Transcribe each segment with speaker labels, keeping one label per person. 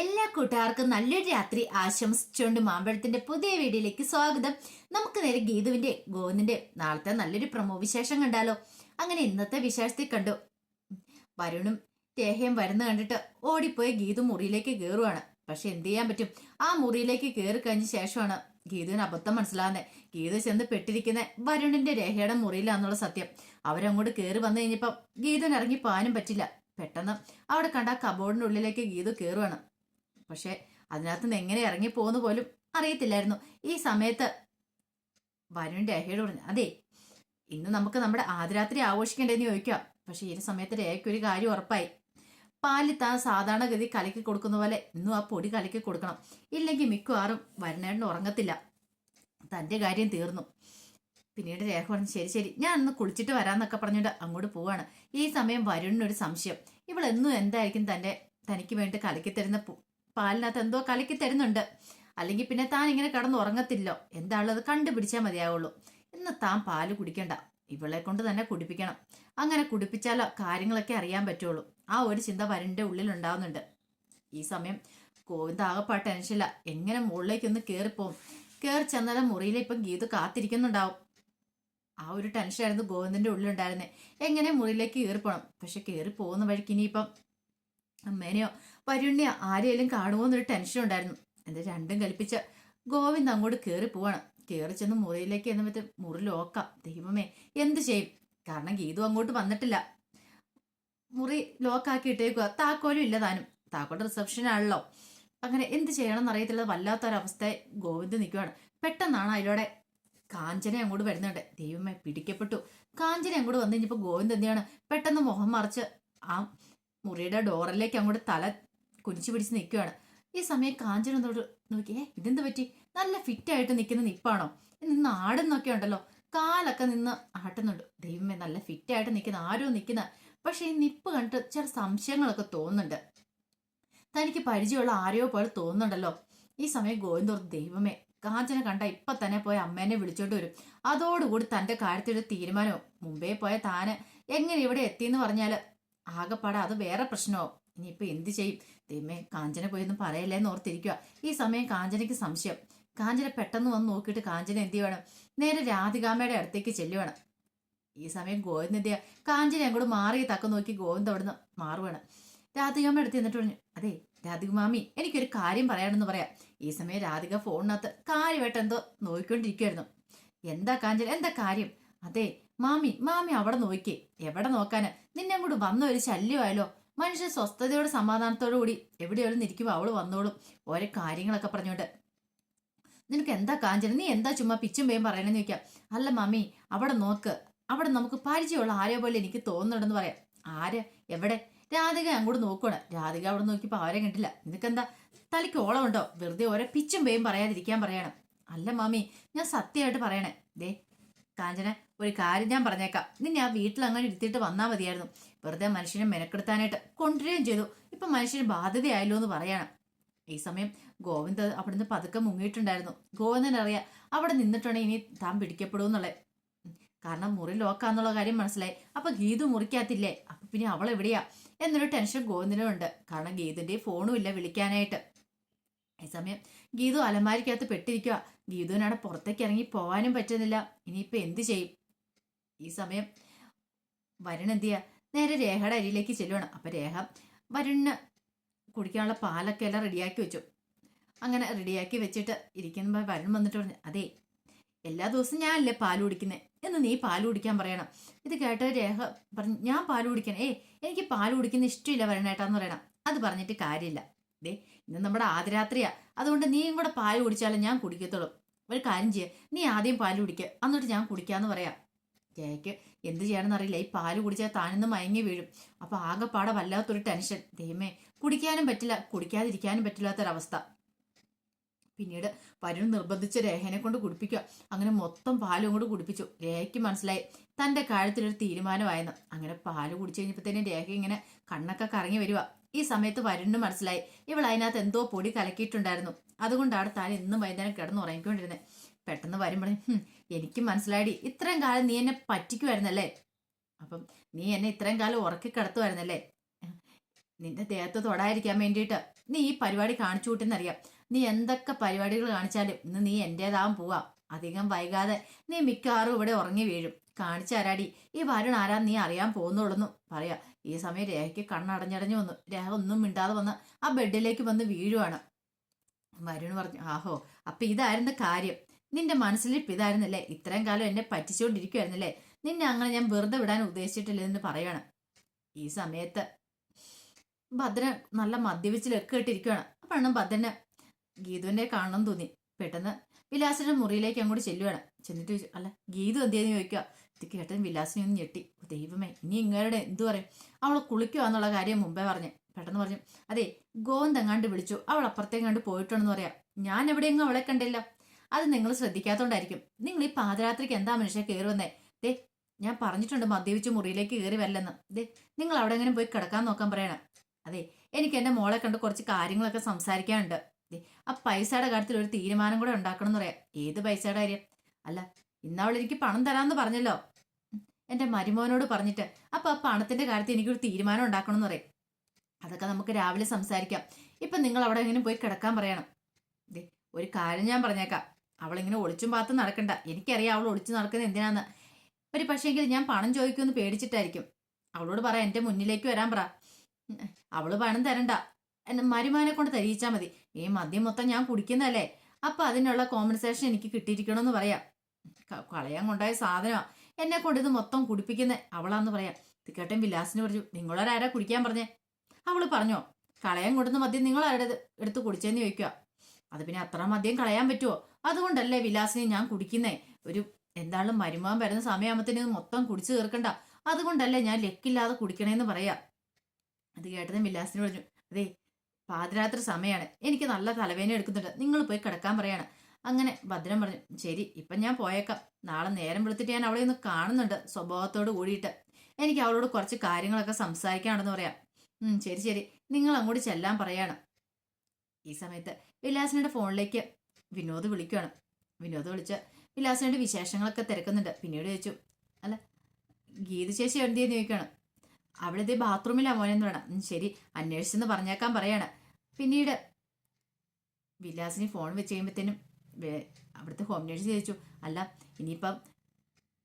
Speaker 1: എല്ലാ കൂട്ടുകാർക്കും നല്ലൊരു രാത്രി ആശംസിച്ചുകൊണ്ട് മാമ്പഴത്തിന്റെ പുതിയ വീഡിയോയിലേക്ക് സ്വാഗതം. നമുക്ക് നേരെ ഗീതുവിന്റെ ഗോവിന്ദിന്റെ നാളത്തെ നല്ലൊരു പ്രമോ വിശേഷം കണ്ടാലോ. അങ്ങനെ ഇന്നത്തെ വിശേഷത്തിൽ കണ്ടു. വരുണും തേഹയും വരുന്ന കണ്ടിട്ട് ഓടിപ്പോയി ഗീതു മുറിയിലേക്ക് കയറുവാണ് പക്ഷെ എന്ത് ചെയ്യാൻ പറ്റും? ആ മുറിയിലേക്ക് കയറി കഴിഞ്ഞ ശേഷമാണ് ഗീതുവിന് അബദ്ധം മനസ്സിലാകുന്നത്. ഗീതു ചെന്ന് പെട്ടിരിക്കുന്ന വരുണിന്റെ രേഖയുടെ മുറിയിലാന്നുള്ള സത്യം. അവരങ്ങോട്ട് കയറി വന്നു കഴിഞ്ഞപ്പം ഗീതുവിന് ഇറങ്ങി പോകാനും പറ്റില്ല. പെട്ടെന്ന് അവിടെ കണ്ട കബോർഡിന്റെ ഉള്ളിലേക്ക് ഗീതു കയറുവാണ് പക്ഷെ അതിനകത്ത് നിന്ന് എങ്ങനെ ഇറങ്ങി പോകുന്നു പോലും അറിയത്തില്ലായിരുന്നു. ഈ സമയത്ത് വരുണിന്റെ രേഖയോട് പറഞ്ഞു അതെ ഇന്ന് നമുക്ക് നമ്മുടെ ആദ്യരാത്രി ആഘോഷിക്കേണ്ടതെന്ന് ചോദിക്കാം. പക്ഷെ ഈ സമയത്ത് രേഖയ്ക്ക് ഒരു കാര്യം ഉറപ്പായി. പാലിൽ താൻ സാധാരണഗതി കലക്കി കൊടുക്കുന്ന പോലെ ഇന്നും ആ പൊടി കലക്കി കൊടുക്കണം. ഇല്ലെങ്കിൽ മിക്കവാറും വരുണേട്ടന് ഉറങ്ങത്തില്ല. തന്റെ കാര്യം തീർന്നു. പിന്നീട് രേഖ പറഞ്ഞു ശരി ശരി ഞാൻ ഇന്ന് കുളിച്ചിട്ട് വരാന്നൊക്കെ പറഞ്ഞിട്ട് അങ്ങോട്ട് പോവാണ്. ഈ സമയം വരുണിനൊരു സംശയം. ഇവളെന്നും എന്തായിരിക്കും തന്റെ തനിക്ക് വേണ്ടി കലക്കി തരുന്ന പാലിനകത്ത് എന്തോ കലക്കി തരുന്നുണ്ട്. അല്ലെങ്കിൽ പിന്നെ താൻ ഇങ്ങനെ കിടന്ന് ഉറങ്ങത്തില്ലോ. എന്താണുള്ളത് കണ്ടുപിടിച്ചാൽ മതിയാവുള്ളൂ. ഇന്ന് താൻ പാൽ കുടിക്കണ്ട. ഇവളെ കൊണ്ട് തന്നെ കുടിപ്പിക്കണം. അങ്ങനെ കുടിപ്പിച്ചാലോ കാര്യങ്ങളൊക്കെ അറിയാൻ പറ്റുള്ളൂ. ആ ഒരു ചിന്ത വരന്റെ ഉള്ളിൽ ഉണ്ടാവുന്നുണ്ട്. ഈ സമയം ഗോവിന്ദ് ആകപ്പാ ടെൻഷനില്ല എങ്ങനെ മുകളിലേക്കൊന്ന് കയറിപ്പോവും കയറി ചെന്നാലും മുറിയിൽ ഇപ്പം ഗീതു കാത്തിരിക്കുന്നുണ്ടാവും. ആ ഒരു ടെൻഷനായിരുന്നു ഗോവിന്ദന്റെ ഉള്ളിലുണ്ടായിരുന്നത് എങ്ങനെ മുറിയിലേക്ക് കയറിപ്പോണം പക്ഷെ കയറി പോകുന്ന വഴിക്ക് ഇനിയിപ്പം അമ്മേനെയോ വരുണ്യോ ആരെയും കാണുമോ എന്നൊരു ടെൻഷൻ ഉണ്ടായിരുന്നു. എന്റെ രണ്ടും കൽപ്പിച്ച് ഗോവിന്ദ് അങ്ങോട്ട് കയറി പോവാണ്. കയറി ചെന്ന് മുറിയിലേക്ക് എന്നിട്ട് മുറി ലോക്കാം ദൈവമേ എന്ത് ചെയ്യും? കാരണം ഗീതു അങ്ങോട്ട് വന്നിട്ടില്ല. മുറി ലോക്കാക്കി ഇട്ടേക്കുക താക്കോലും ഇല്ല താനും. റിസപ്ഷൻ റിസപ്ഷനാണല്ലോ അങ്ങനെ എന്ത് ചെയ്യണം എന്നറിയത്തില്ല വല്ലാത്തൊരവസ്ഥ ഗോവിന്ദ് നിൽക്കുവാണ് പെട്ടെന്നാണ് അതിലൂടെ കാഞ്ചന അങ്ങോട്ട് വരുന്നുണ്ട്. ദൈവമേ പിടിക്കപ്പെട്ടു. കാഞ്ചന അങ്ങോട്ട് വന്നു കഴിഞ്ഞപ്പോൾ ഗോവിന്ദ് എന്തിനാണ് പെട്ടെന്ന് മുഖം മറിച്ച് ആ മുറിയുടെ ഡോറിലേക്ക് അങ്ങോട്ട് തല കുനിച്ചു പിടിച്ച് നിൽക്കുകയാണ്. ഈ സമയം കാഞ്ചന നോക്കി നോക്കിയേ ഇതെന്ത് പറ്റി? നല്ല ഫിറ്റ് ആയിട്ട് നിൽക്കുന്ന നിപ്പാണോ? നിന്ന് ആടുന്നൊക്കെ ഉണ്ടല്ലോ. കാലൊക്കെ നിന്ന് ആട്ടുന്നുണ്ട്. ദൈവമേ നല്ല ഫിറ്റ് ആയിട്ട് നിൽക്കുന്ന ആരോ നിൽക്കുന്ന. പക്ഷെ ഈ നിപ്പ് കണ്ടിട്ട് ചില സംശയങ്ങളൊക്കെ തോന്നുന്നുണ്ട്. തനിക്ക് പരിചയമുള്ള ആരെയോ പോലെ തോന്നുന്നുണ്ടല്ലോ. ഈ സമയം ഗോവിന്ദോർ ദൈവമേ കാഞ്ചന കണ്ട ഇപ്പൊ തന്നെ പോയ അമ്മേനെ വിളിച്ചോണ്ട് വരും. അതോടുകൂടി തന്റെ കാര്യത്തിലൊരു തീരുമാനവും. മുമ്പേ പോയ താന് എങ്ങനെ ഇവിടെ എത്തിയെന്ന് പറഞ്ഞാൽ ആകെപ്പാടെ അത് വേറെ പ്രശ്നമോ ഇനിയിപ്പോൾ എന്ത് ചെയ്യും? ദൈവമേ കാഞ്ചന പോയൊന്നും പറയല്ലേന്ന് ഓർത്തിരിക്കുക ഈ സമയം കാഞ്ചനയ്ക്ക് സംശയം. കാഞ്ചന പെട്ടെന്ന് വന്ന് നോക്കിയിട്ട് കാഞ്ചന എന്ത് ചെയ്യണം? നേരെ രാധികാമ്മയുടെ അടുത്തേക്ക് ചെല്ലുവാണ്. ഈ സമയം ഗോവിന്ദ് എന്ത് ചെയ്യുക കാഞ്ചന അങ്ങോട്ട് മാറി തക്ക നോക്കി ഗോവിന്ദ് അവിടുന്ന് മാറുവാണ്. രാധികാമ്മ അടുത്ത് എന്നിട്ട് പറഞ്ഞു അതെ രാധിക മാമി എനിക്കൊരു കാര്യം പറയാനെന്ന് പറയാം. ഈ സമയം രാധിക ഫോണിനകത്ത് കാര്യമായിട്ട് എന്തോ നോക്കിക്കൊണ്ടിരിക്കുവായിരുന്നു. എന്താ കാഞ്ചന? എന്താ കാര്യം? അതെ മാമി മാമി അവിടെ നോക്കി എവിടെ നോക്കാന്? നിന്നെ അങ്ങോട്ട് വന്ന ഒരു ശല്യമായാലോ മനുഷ്യൻ സ്വസ്ഥതയോടെ സമാധാനത്തോടു കൂടി എവിടെയോലും ഇരിക്കുമ്പോൾ അവൾ വന്നോളും. ഓരോ കാര്യങ്ങളൊക്കെ പറഞ്ഞോണ്ട് നിനക്ക് എന്താ കാഞ്ചന? നീ എന്താ ചുമ്മാ പിച്ചും പേയും പറയണെന്ന് ചോദിക്കാം. അല്ല മാമി അവിടെ നോക്ക്. അവിടെ നമുക്ക് പരിചയമുള്ള ആരെ പോലെ എനിക്ക് തോന്നുന്നുണ്ടെന്ന് പറയാം. ആര്? എവിടെ? രാധിക അങ്ങോട്ട് നോക്കണം രാധിക അവിടെ നോക്കിയപ്പോൾ അവരെ കണ്ടില്ല. നിനക്കെന്താ? തലയ്ക്ക് ഓളമുണ്ടോ? വെറുതെ ഓരോ പിച്ചും പേയും പറയാതിരിക്കാൻ പറയണം. അല്ല മാമി ഞാൻ സത്യമായിട്ട് പറയണേ. ദേ കാഞ്ചന ഒരു കാര്യം ഞാൻ പറഞ്ഞേക്കാം. നിന്നെ ആ വീട്ടിൽ അങ്ങനെ ഇരുത്തിയിട്ട് വന്നാൽ മതിയായിരുന്നു. വെറുതെ മനുഷ്യനെ മെനക്കെടുത്താനായിട്ട് കൊണ്ടുവരികയും ചെയ്തു. ഇപ്പൊ മനുഷ്യന് ബാധ്യതയായല്ലോ എന്ന് പറയണം. ഈ സമയം ഗോവിന്ദ് അവിടുന്ന് പതുക്കെ മുങ്ങിയിട്ടുണ്ടായിരുന്നു. ഗോവിന്ദൻ അറിയാം അവിടെ നിന്നിട്ടുണ്ടെങ്കിൽ ഇനി താൻ പിടിക്കപ്പെടുമെന്നുള്ളത് കാരണം മുറി ലോക്കാന്നുള്ള കാര്യം മനസ്സിലായി. അപ്പൊ ഗീതു മുറിക്കാത്തില്ലേ അപ്പൊ പിന്നെ അവൾ എവിടെയാ? എന്നൊരു ടെൻഷൻ ഗോവിന്ദനും ഉണ്ട് കാരണം ഗീതിന്റെ ഫോണും ഇല്ല വിളിക്കാനായിട്ട്. ഈ സമയം ഗീതു അലമാരിക്കകത്ത് പെട്ടിരിക്കുക ഗീതുവിനവിടെ പുറത്തേക്ക് ഇറങ്ങി പോകാനും പറ്റുന്നില്ല. ഇനിയിപ്പോ എന്ത് ചെയ്യും? ഈ സമയം വരുൺ എന്ത് ചെയ്യുക നേരെ രേഖയുടെ അരിയിലേക്ക് ചെല്ലുവാണ്. അപ്പം രേഖ വരുണിന് കുടിക്കാനുള്ള പാലൊക്കെ എല്ലാം റെഡിയാക്കി വെച്ചു. അങ്ങനെ റെഡിയാക്കി വെച്ചിട്ട് ഇരിക്കുമ്പോൾ വരുൺ വന്നിട്ട് പറഞ്ഞു അതെ എല്ലാ ദിവസവും ഞാനല്ലേ പാൽ കുടിക്കുന്നത് എന്ന് നീ പാൽ കുടിക്കാൻ പറയണം. ഇത് കേട്ട രേഖ പറഞ്ഞു ഞാൻ പാൽ കുടിക്കണം. ഏ എനിക്ക് പാൽ കുടിക്കുന്ന ഇഷ്ടമില്ല വരണേട്ടാന്ന് പറയണം. അത് പറഞ്ഞിട്ട് കാര്യമില്ല. ദേ ഇന്ന് നമ്മുടെ ആദ്യരാത്രിയാ. അതുകൊണ്ട് നീയും കൂടെ പാൽ കുടിച്ചാലേ ഞാൻ കുടിക്കത്തുള്ളൂ. ഒരു കാര്യം ചെയ്യുക നീ ആദ്യം പാൽ കുടിക്കുക എന്നിട്ട് ഞാൻ കുടിക്കാന്ന് പറയാം. ജയക്ക് എന്ത് ചെയ്യണമെന്ന് അറിയില്ല. ഈ പാൽ കുടിച്ചാൽ താനൊന്ന് മയങ്ങി വീഴും. അപ്പൊ ആകെപ്പാടെ വല്ലാത്തൊരു ടെൻഷൻ. ദൈവമേ കുടിക്കാനും പറ്റില്ല. കുടിക്കാതിരിക്കാനും പറ്റില്ലാത്തൊരവസ്ഥ. പിന്നീട് വരുൺ നിർബന്ധിച്ച് രേഖനെ കൊണ്ട് കുടിപ്പിക്കുക. അങ്ങനെ മൊത്തം പാലും കൊണ്ട് കുടിപ്പിച്ചു. രേഖയ്ക്ക് മനസ്സിലായി തന്റെ കാര്യത്തിലൊരു തീരുമാനമായെന്ന്. അങ്ങനെ പാൽ കുടിച്ചു കഴിഞ്ഞപ്പോഴത്തേനും രേഖ ഇങ്ങനെ കണ്ണൊക്കെ കറങ്ങി വരിക. ഈ സമയത്ത് വരുണിന് മനസ്സിലായി. ഇവൾ അതിനകത്ത് എന്തോ പൊടി കലക്കിയിട്ടുണ്ടായിരുന്നു. അതുകൊണ്ടാണ് താൻ ഇന്നും വൈകുന്നേരം കിടന്ന് ഉറങ്ങിക്കൊണ്ടിരുന്നത്. പെട്ടെന്ന് വരുമ്പോഴേ എനിക്ക് മനസ്സിലായി ഇത്രയും കാലം നീ എന്നെ പറ്റിക്കുമായിരുന്നല്ലേ അപ്പം നീ എന്നെ ഇത്രയും കാലം ഉറക്കി കിടത്തുമായിരുന്നല്ലേ നിന്റെ ദേഹത്ത് തൊടാതിരിക്കാൻ വേണ്ടിയിട്ട് നീ ഈ പരിപാടി കാണിച്ചു കൂട്ടെന്നറിയാം നീ എന്തൊക്കെ പരിപാടികൾ കാണിച്ചാലും ഇന്ന് നീ എന്റേതാവാൻ പോവാം. അധികം വൈകാതെ നീ മിക്കവാറും ഇവിടെ ഉറങ്ങി വീഴും. കാണിച്ചു തരാടി ഈ വരുൺ ആരാ നീ അറിയാൻ പോകുന്നുള്ളൂ പറയാ. ഈ സമയം രേഖയ്ക്ക് കണ്ണടഞ്ഞടഞ്ഞു വന്നു. രേഖ ഒന്നും മിണ്ടാതെ വന്ന് ആ ബെഡിലേക്ക് വന്ന് വീഴുവാണ്. വരുൺ പറഞ്ഞു ആഹോ അപ്പൊ ഇതായിരുന്നു കാര്യം. നിന്റെ മനസ്സിലിപ്പ് ഇതായിരുന്നല്ലേ ഇത്രയും കാലം എന്നെ പറ്റിച്ചുകൊണ്ടിരിക്കുവായിരുന്നല്ലേ നിന്നെ അങ്ങനെ ഞാൻ വെറുതെ വിടാൻ ഉദ്ദേശിച്ചിട്ടില്ലെന്ന് പറയണം ഈ സമയത്ത് ഭദ്രൻ നല്ല മദ്യപിച്ചിലൊക്കെ ഇട്ടിരിക്കുകയാണ് അപ്പോഴാണ് ഭദ്രന് ഗീതുവിനെ കാണണം തോന്നി. പെട്ടെന്ന് വിലാസിന്റെ മുറിയിലേക്ക് അങ്ങോട്ട് ചെല്ലുവാണ്. ചെന്നിട്ട് അല്ല ഗീതു എന്തിയെന്ന് ചോദിക്കുക ഇത് കേട്ടൻ വിലാസിനെ ഒന്ന് ഞെട്ടി. ദൈവമേ ഇനി ഇങ്ങനെ എന്തു പറയും? അവൾ കുളിക്കുക എന്നുള്ള കാര്യം മുമ്പേ പറഞ്ഞു. പെട്ടെന്ന് പറഞ്ഞു അതെ ഗോവന്തെങ്ങാണ്ട് വിളിച്ചു. അവൾ അപ്പുറത്തേക്ക് പോയിട്ടുണ്ടെന്ന് പറയാം. ഞാൻ എവിടെയെങ്കിലും അവളെ കണ്ടില്ല. അത് നിങ്ങൾ ശ്രദ്ധിക്കാത്തോണ്ടായിരിക്കും. നിങ്ങൾ ഈ പാതിരാത്രിക്ക് എന്താ മനുഷ്യ കയറി വന്നേ? ദേ ഞാൻ പറഞ്ഞിട്ടുണ്ട് മദ്യപിച്ച് മുറിയിലേക്ക് കയറി വരില്ലെന്ന്. ദേ നിങ്ങൾ അവിടെ എങ്ങനെ പോയി കിടക്കാൻ നോക്കാൻ പറയണം. അതെ എനിക്ക് എന്റെ മോളെ കണ്ട് കുറച്ച് കാര്യങ്ങളൊക്കെ സംസാരിക്കാനുണ്ട്. ദേ ആ പൈസയുടെ കാര്യത്തിൽ ഒരു തീരുമാനം കൂടെ ഉണ്ടാക്കണം എന്ന് പറയാം. ഏത് പൈസയുടെ കാര്യം? അല്ല ഇന്ന് അവൾ എനിക്ക് പണം തരാമെന്ന് പറഞ്ഞല്ലോ. എന്റെ മരുമോനോട് പറഞ്ഞിട്ട് അപ്പൊ ആ പണത്തിന്റെ കാര്യത്തിൽ എനിക്കൊരു തീരുമാനം ഉണ്ടാക്കണം എന്ന് പറയും. അതൊക്കെ നമുക്ക് രാവിലെ സംസാരിക്കാം. ഇപ്പൊ നിങ്ങൾ അവിടെ എങ്ങനെ പോയി കിടക്കാൻ പറയണം. ഒരു കാര്യം ഞാൻ പറഞ്ഞേക്കാം. അവളിങ്ങനെ ഒളിച്ചും പാത്തും നടക്കണ്ട. എനിക്കറിയാം അവൾ ഒളിച്ചു നടക്കുന്നത് എന്തിനാന്ന്. ഒരു പക്ഷേങ്കിൽ ഞാൻ പണം ചോദിക്കുമെന്ന് പേടിച്ചിട്ടായിരിക്കും. അവളോട് പറ എന്റെ മുന്നിലേക്ക് വരാൻ പറ. അവൾ പണം തരണ്ട. എന്നെ മരുമാനെ കൊണ്ട് തരിയിച്ചാ മതി. ഈ മദ്യം മൊത്തം ഞാൻ കുടിക്കുന്നതല്ലേ? അപ്പൊ അതിനുള്ള കോമ്പൻസേഷൻ എനിക്ക് കിട്ടിയിരിക്കണമെന്ന് പറയാം. കളയാൻ കൊണ്ടായ സാധനമാ. എന്നെ കൊണ്ട് ഇത് മൊത്തം കുടിപ്പിക്കുന്നത് അവളാന്ന് പറയാം. ഇത് കേട്ടൻ വിലാസിന് പറഞ്ഞു നിങ്ങളൊരാരാ കുടിക്കാൻ പറഞ്ഞേ? അവൾ പറഞ്ഞോ കളയാൻ കൊണ്ടുവന്ന മദ്യം നിങ്ങൾ ആരുടെ എടുത്ത് കുടിച്ചെന്ന് ചോദിക്കുക അത് പിന്നെ അത്ര മദ്യം കളയാൻ പറ്റുമോ അതുകൊണ്ടല്ലേ വിലാസിനെ ഞാൻ കുടിക്കുന്നേ? ഒരു എന്താളും മരുമാൻ വരുന്ന സമയമാകുമ്പത്തേന് മൊത്തം കുടിച്ചു തീർക്കണ്ട. അതുകൊണ്ടല്ലേ ഞാൻ ലക്കില്ലാതെ കുടിക്കണേന്ന് പറയാ. അത് കേട്ടതും വിലാസിന് പറഞ്ഞു അതെ പാതിരാത്രി സമയമാണ് എനിക്ക് നല്ല തലവേദന എടുക്കുന്നുണ്ട്. നിങ്ങൾ പോയി കിടക്കാൻ പറയാണ്. അങ്ങനെ ഭദ്രൻ പറഞ്ഞു ശരി ഇപ്പം ഞാൻ പോയേക്കാം. നാളെ നേരം വെളുത്തിട്ട് ഞാൻ അവളെ ഒന്ന് കാണുന്നുണ്ട് സ്വഭാവത്തോട് കൂടിയിട്ട്. എനിക്ക് അവളോട് കുറച്ച് കാര്യങ്ങളൊക്കെ സംസാരിക്കാണെന്ന് പറയാം. ശരി ശരി. നിങ്ങൾ അങ്ങോട്ട് ചെല്ലാൻ പറയാണ്. ഈ സമയത്ത് വിലാസിനുടെ ഫോണിലേക്ക് വിനോദ് വിളിക്കുകയാണ് വിനോദ് വിളിച്ച വിലാസിനോട് വിശേഷങ്ങളൊക്കെ തിരക്കുന്നുണ്ട്. പിന്നീട് ചോദിച്ചു അല്ല ഗീത ചേച്ചി എന്തിയെന്ന് ചോദിക്കുകയാണ് അവിടെ ഇതേ ബാത്റൂമിലാ മോനെന്ന് എന്ന് പറയണം. ശരി അന്വേഷിച്ചെന്ന് പറഞ്ഞേക്കാൻ പറയാണ്. പിന്നീട് വിലാസിന് ഫോൺ വെച്ച് കഴിയുമ്പോഴത്തേനും അവിടുത്തെ ഹോം നേഴ്സ് ചോദിച്ചു അല്ല ഇനിയിപ്പം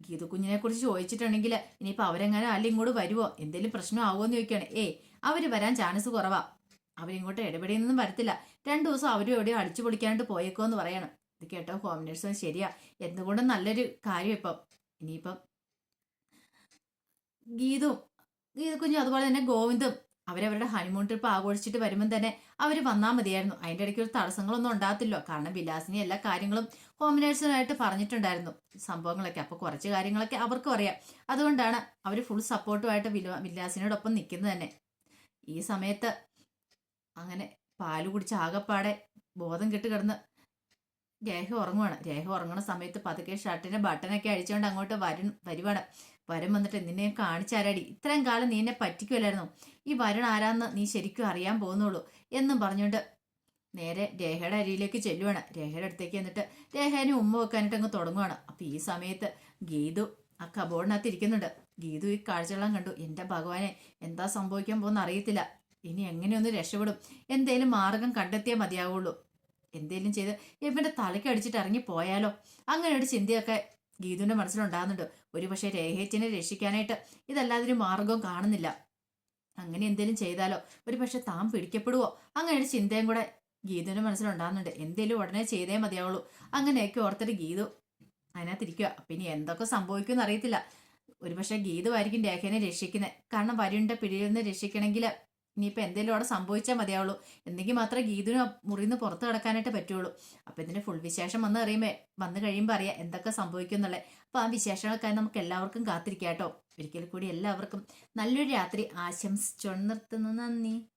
Speaker 1: ഗീത കുഞ്ഞിനെ കുറിച്ച് ചോദിച്ചിട്ടുണ്ടെങ്കിൽ ഇനിയിപ്പോൾ അവരെങ്ങനെ അല്ല ഇങ്ങോട്ട് വരുമോ എന്തെങ്കിലും പ്രശ്നമാവുമോ എന്ന് ചോദിക്കുകയാണ്. ഏയ് അവർ വരാൻ ചാൻസ് കുറവാ. അവരിങ്ങോട്ട് ഇടപെടിയൊന്നും വരത്തില്ല. രണ്ടു ദിവസം അവരും എവിടെയോ അടിച്ചു പൊളിക്കാനായിട്ട് പോയേക്കോ എന്ന് പറയണം. ഇത് കേട്ടോ ഹോം നേഴ്സും ശരിയാ. എന്തുകൊണ്ടും നല്ലൊരു കാര്യം ഇപ്പം. ഇനിയിപ്പം ഗീതും ഗീത കുഞ്ഞും അതുപോലെ തന്നെ ഗോവിന്ദും അവരവരുടെ ഹണിമൂൺ ട്രിപ്പ് ആഘോഷിച്ചിട്ട് വരുമ്പം തന്നെ അവർ വന്നാൽ മതിയായിരുന്നു. അതിന്റെ ഇടയ്ക്ക് ഒരു തടസ്സങ്ങളൊന്നും ഉണ്ടാകത്തില്ലോ. കാരണം വിലാസിനി എല്ലാ കാര്യങ്ങളും കോമ്പിനേഷനായിട്ട് പറഞ്ഞിട്ടുണ്ടായിരുന്നു. സംഭവങ്ങളൊക്കെ. അപ്പോൾ കുറച്ച് കാര്യങ്ങളൊക്കെ അവർക്കും അറിയാം. അതുകൊണ്ടാണ് അവർ ഫുൾ സപ്പോർട്ടുമായിട്ട് വില വിലാസിനോടൊപ്പം നിൽക്കുന്നത് തന്നെ. ഈ സമയത്ത് അങ്ങനെ പാൽ കുടിച്ച് ആകപ്പാടെ ബോധം കെട്ട് കിടന്ന് രേഖ ഉറങ്ങുവാണ്. രേഖ ഉറങ്ങുന്ന സമയത്ത് പതുക്കെ ഷർട്ടിന്റെ ബട്ടനൊക്കെ അഴിച്ചുകൊണ്ട് അങ്ങോട്ട് വരും വരുവാണ്. വരും വന്നിട്ട് നിന്നെ കാണിച്ചാരാടി. ഇത്രയും കാലം നീ എന്നെ പറ്റിക്കുമല്ലായിരുന്നു ഈ വരുൺ ആരാന്ന് നീ ശരിക്കും അറിയാൻ പോകുന്നുള്ളൂ എന്നും പറഞ്ഞുകൊണ്ട് നേരെ രേഖയുടെ അരിയിലേക്ക് ചെല്ലുവാണ്. രേഖയുടെ അടുത്തേക്ക് എന്നിട്ട് രേഖേനെ ഉമ്മ വെക്കാനായിട്ട് അങ്ങ് തുടങ്ങുവാണ്. അപ്പൊ ഈ സമയത്ത് ഗീതു ആ കബോർഡിനകത്ത് ഇരിക്കുന്നുണ്ട്. ഗീതു ഈ കാഴ്ചകളെല്ലാം കണ്ടു. എന്റെ ഭഗവാനെ എന്താ സംഭവിക്കാൻ പോകുന്ന അറിയത്തില്ല ഇനി എങ്ങനെയൊന്ന് രക്ഷപ്പെടും? എന്തേലും മാർഗം കണ്ടെത്തിയേ മതിയാവുള്ളൂ. എന്തേലും ചെയ്ത് ഇവന്റെ തലയ്ക്ക് അടിച്ചിട്ട് ഇറങ്ങി പോയാലോ? അങ്ങനെ ഒരു ചിന്തയൊക്കെ ഗീതുവിന്റെ മനസ്സിലുണ്ടാകുന്നുണ്ട്. ഒരു പക്ഷേ രേഖേച്ചിനെ രക്ഷിക്കാനായിട്ട് ഇതല്ലാതെ ഒരു മാർഗവും കാണുന്നില്ല. അങ്ങനെ എന്തേലും ചെയ്താലോ? ഒരു പക്ഷെ താൻ പിടിക്കപ്പെടുവോ? അങ്ങനെ ഒരു ചിന്തയും കൂടെ ഗീതുവിന്റെ മനസ്സിലുണ്ടാകുന്നുണ്ട്. എന്തേലും ഉടനെ ചെയ്തേ മതിയാവുള്ളൂ. അങ്ങനെയൊക്കെ ഓർത്തിട്ട് ഗീതു അതിനകത്തിരിക്കുക പിന്നെ എന്തൊക്കെ സംഭവിക്കുമെന്ന് അറിയത്തില്ല. ഒരുപക്ഷെ ഗീതുവായിരിക്കും രേഖനെ രക്ഷിക്കുന്നത് കാരണം വരുണ്ട പിടിയിൽ നിന്ന് രക്ഷിക്കണമെങ്കിൽ ഇനിയിപ്പോൾ എന്തെങ്കിലും അവിടെ സംഭവിച്ചാൽ മതിയാവുള്ളൂ. എന്തെങ്കിൽ മാത്രമേ ഗീതുവിന് മുറിയിൽ നിന്ന് പുറത്ത് കിടക്കാനായിട്ട് പറ്റുള്ളൂ. അപ്പോൾ ഇതിന്റെ ഫുൾ വിശേഷം വന്ന് അറിയുമ്പോൾ വന്നു കഴിയുമ്പോൾ അറിയാം എന്തൊക്കെ സംഭവിക്കും എന്നുള്ളത്. അപ്പോൾ ആ വിശേഷങ്ങൾക്കായി നമുക്ക് എല്ലാവർക്കും കാത്തിരിക്കാം കേട്ടോ. ഒരിക്കൽ കൂടി എല്ലാവർക്കും നല്ലൊരു രാത്രി. ആശംസിച്ചോണ്ട് നിർത്തുന്നു. നന്ദി.